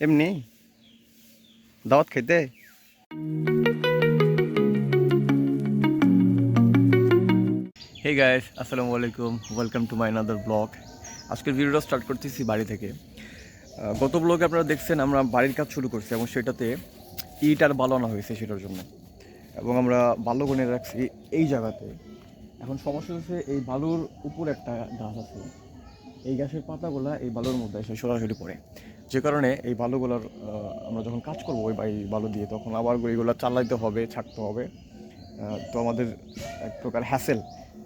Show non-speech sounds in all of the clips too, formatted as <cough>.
এমনি দাওয়াত খেতে হে গাইস আসসালামু আলাইকুম welcome to my another blog আজকের ভিডিওটা স্টার্ট করতেছি বাড়ি থেকে। গত ব্লগে আপনারা দেখছেন আমরা বাড়ির কাজ শুরু করছি এবং সেটাতে ইট আর বালো আনা হয়েছে সেটার জন্য। এবং আমরা বালু গনে রাখছি এই জায়গাতে। এখন সমস্যা হচ্ছে এই বালুর উপর একটা গাছ আছে। এই গাছের পাতাগুলা এই বালুর মধ্যে এসে সরাসরি পড়ে। যে কারণে এই বালুগুলোর আমরা যখন কাজ করব ওই বালু দিয়ে, তখন আবার এইগুলো চালাইতে হবে ছাড়তে হবে। তো আমাদের এক প্রকার হ্যাসেল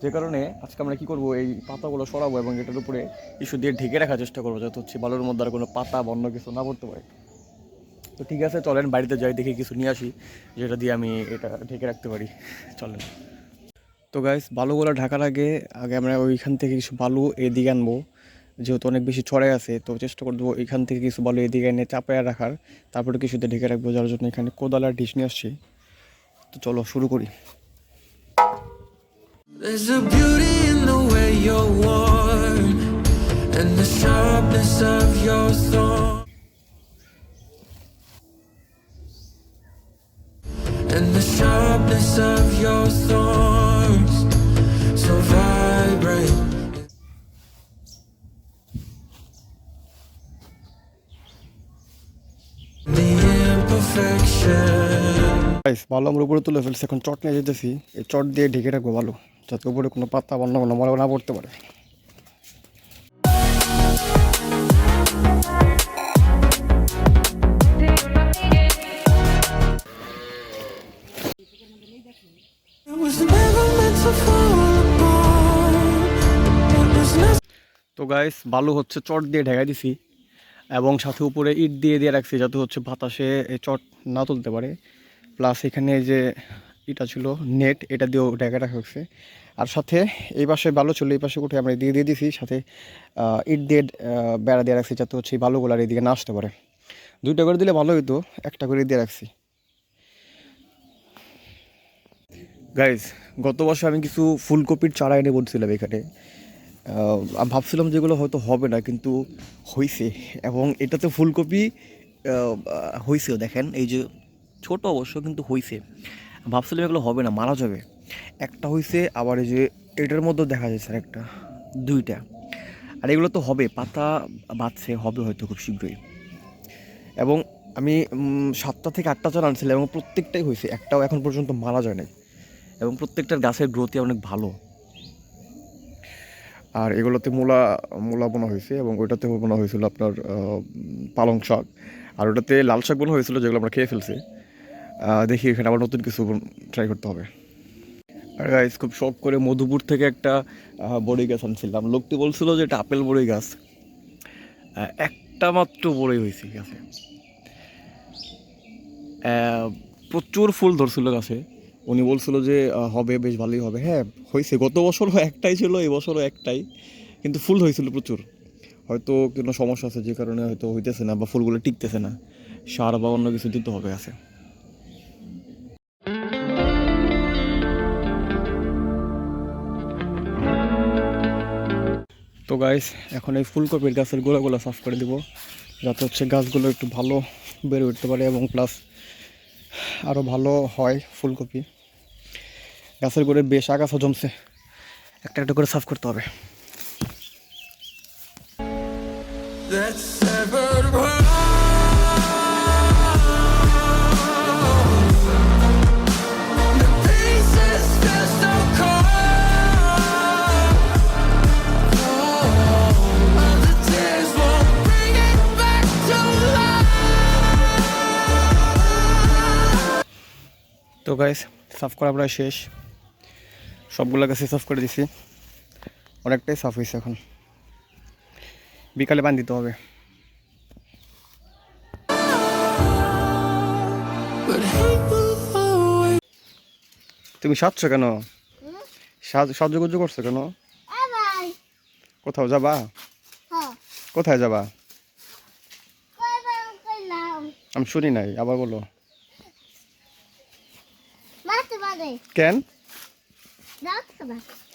যে কারণে আজকে আমরা কি করব, এই পাতাগুলো সরাবো এবং এটার উপরে ইস্যু দিয়ে ঢেকে রাখার চেষ্টা করব, যাতে হচ্ছে বালুর মধ্যে আর কোনো পাতা বন্য কিছু না পড়তে পারে। তো ঠিক আছে, চলেন বাড়িতে যাই, দেখে কিছু নিয়ে আসি, যেটা দিয়ে আমি এটা ঢেকে রাখতে পারি। চলেন। তো গাইস বালুগুলো ঢাকার আগে আগে আমরা ওইখান থেকে কিছু বালু এদিকে আনব। যেহেতু অনেক বেশি ছড়ে আছে, তো চেষ্টা করে দেবো এখান থেকে কিছু বালু এদিকে এনে চাপায় রাখার। তারপরে কিছুতে ঢেকে রাখব, যার জন্য এখানে কোদাল আর ঢিস নিয়ে আসছি। তো চলো, শুরু করি। There's a beauty in the way you're worn and the sharpness of your thorn. And the sharpness of your thorns so vibrant. The imperfection. ভালো আমরা উপরে তুলে ফেলছি এখন চট নিয়ে যেতেছি এই চট দিয়ে ঢেকে রাখব ভালো যাতে উপরে কোনো পাতা বা অন্য কোনো না পড়তে পারে. তো গাইস বালু হচ্ছে চট দিয়ে ঢেকে দিছি এবং সাথে উপরে ইট দিয়ে দিয়ে রাখছি যাতে হচ্ছে বাতাসে চট না তুলতে পারে প্লাস এখানে যে ইটা ছিল নেট, এটা দিয়েও ঢেকে রাখা হচ্ছে আর সাথে এই পাশে বালু ছিল, এই পাশে উঠে আমরা দিয়ে দিয়ে দিছি, সাথে ইট দিয়ে বেড়া দিয়ে রাখছি যাতে হচ্ছে এই বালুগুলো আর এদিকে না আসতে পারে। দুইটা করে দিলে ভালো হতো একটা করে দিয়ে রাখছি। গাইজ গত বছর আমি কিছু ফুলকপির চারা এনে বলছিলাম এখানে। আমি ভাবছিলাম যেগুলো হয়তো হবে না, কিন্তু হয়েছে এবং এটাতে ফুলকপি হয়েছেও দেখেন, এই যে ছোট অবশ্য, কিন্তু হয়েছে ভাবছিলাম এগুলো হবে না, মারা যাবে। একটা হয়েছে আবার এই যে এটার মধ্যে দেখা যাচ্ছে একটা, দুইটা। আর এগুলো তো হবে, পাতা বাঁচছে হবে হয়তো খুব শীঘ্রই। এবং আমি সাতটা থেকে আটটা চারা আনছিলাম এবং প্রত্যেকটাই হয়েছে একটাও এখন পর্যন্ত মারা যায় নাই। এবং প্রত্যেকটার গাছের গ্রোথই অনেক ভালো। আর এগুলোতে মূলা মূলা বোনা হয়েছে এবং ওইটাতে বোনা হয়েছিল আপনার পালং শাক। আর ওটাতে লাল শাক বোনা হয়েছিল যেগুলো আমরা খেয়ে ফেলছি। দেখি এখানে আবার নতুন কিছু ট্রাই করতে হবে। আর গাইস খুব শখ করে মধুপুর থেকে একটা বড়ি গাছ আনছিলাম। লোকটি বলছিল যে এটা আপেল বড়ই গাছ। একটা মাত্র বড়ি হয়েছে গাছে। প্রচুর ফুল ধরছিল গাছে। উনি বলছিল যে হবে, বেশ ভালোই হবে। হ্যাঁ হয়েছে। গত বছরও একটাই ছিল, এই বছরও একটাই। কিন্তু ফুল হয়েছিল প্রচুর। হয়তো কোনো সমস্যা আছে, যে কারণে হয়তো হইতেছে না বা ফুলগুলো টিকতেছে না। সার বা অন্য কিছু দিতে হবে আছে তো গাইস এখন এই ফুলকপির গাছের গোলাগুলো সাফ করে দিব, যাতে হচ্ছে গাছগুলো একটু ভালো বেড়ে উঠতে পারে এবং প্লাস আরও ভালো হয় ফুলকপি। গাছের গোড়ে বেশ আগাছা জমছে, একটা একটা করে সাফ করতে হবে। That তো গাইস সাফ করা প্রায় শেষ। সবগুলো গাছে সাফ করে দিছি। অনেকটাই সাফ হয়েছে এখন। বিকালে বান দিতে হবে। তুমি সাজছো কেন? সাজ সাজগুজ করছ কেন? কোথাও যাবা? কোথায় যাবা? আমি শুনি নাই আবার বলো। কেন?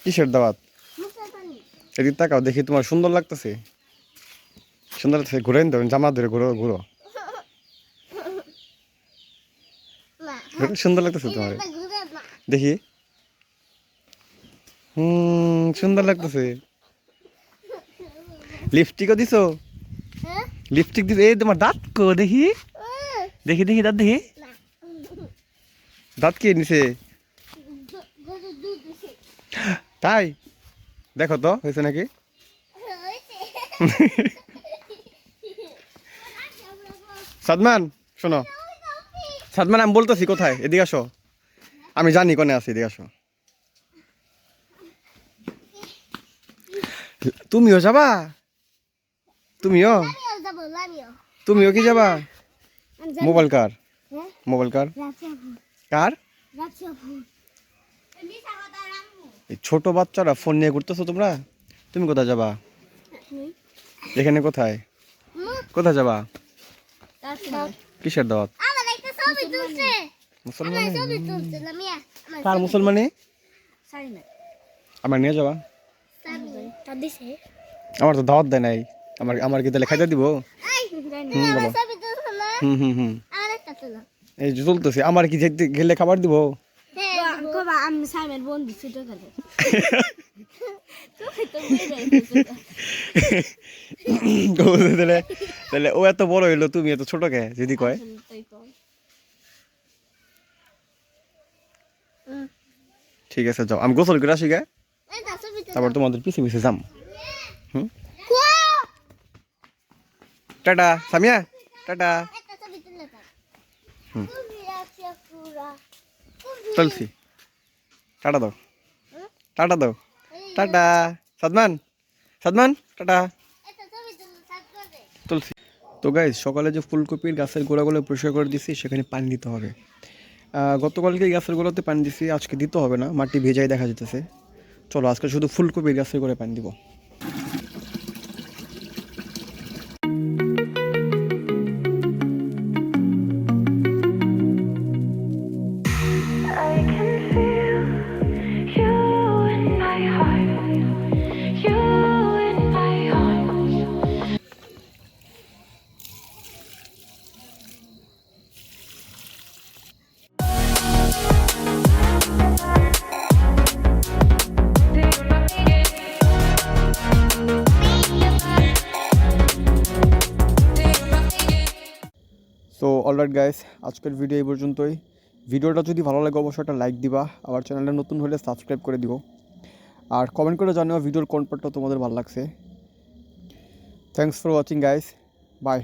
কিসের দাওয়াত? এদিক তাকাও দেখি তোমার সুন্দর লাগতেছে। সুন্দর লাগতেছে ঘুরে নিতে জামা ধরে ঘুরো ঘুরো। সুন্দর লাগতেছে তোমার। দেখি। হুম সুন্দর লাগতেছে। লিপস্টিকও দিছো? হ্যাঁ? লিপস্টিক দিছো? এই তোমার দাঁত কো দেখি। দেখি দেখি দাঁত দেখি। দাঁত কে নিছে? তাই? দেখো তো হয়েছে নাকি? সাদমান শোনো। সাদমান আমি বলতেছি কোথায়? এদিকে আসো। আমি জানি কোনে আছি এদিকে আসো। তুমিও যাবা? তুমিও? তুমিও কি যাবা? মোবাইল কার? হ্যাঁ? মোবাইল কার? কার? ছোট বাচ্চারা ফোন নিয়ে ঘুরতেছো তোমরা? তুমি কোথায় যাবা? এখানে কোথায়? কোথায় যাবা? কিসের দাওয়াত? কার মুসলমানে? আমার নিয়ে যাবা? আমার তো দাওয়াত দেয় নাই। আমার আমার কি তাহলে খাইতে দিব? হুম, হুম হুম হুম। এই যে চলতেছে। আমার কি গেলে খাবার দিব? হ্যাঁ <laughs> তাহলে ও এত বড় হইল তুমি এত ছোট কে? যদি কয়। ঠিক আছে যাও। আমি গোসল করে আসি গে। তারপর তোমাদের পিছে পিছে যাম। কোয়া! টাটা সামিয়া। টাটা একটা ছবি তুলে দাও চলছি। টাটা দাও। টাটা দাও। টাটা। সাদমান। সাদমান টাটা। তুলসী তো গাইজ সকালে যে ফুলকপির গাছের গোড়াগুলো পরিষ্কার করে দিছি সেখানে পানি দিতে হবে। গতকালকে গাছের গোড়াতে পানি দিছি আজকে দিতে হবে না। মাটি ভেজাই দেখা যেতেছে। চলো আজকে শুধু ফুলকপির গাছের গোড়ায় পানি দিব। সো অলরাইট গাইস আজকের ভিডিও এই পর্যন্তই। ভিডিওটা যদি ভালো লাগে, অবশ্যই একটা লাইক দিবা। আবার চ্যানেলটা নতুন হলে সাবস্ক্রাইব করে দিব আর কমেন্ট করে জানিও ভিডিওর কোন পার্টটা তোমাদের ভালো লাগছে। Thanks for watching guys bye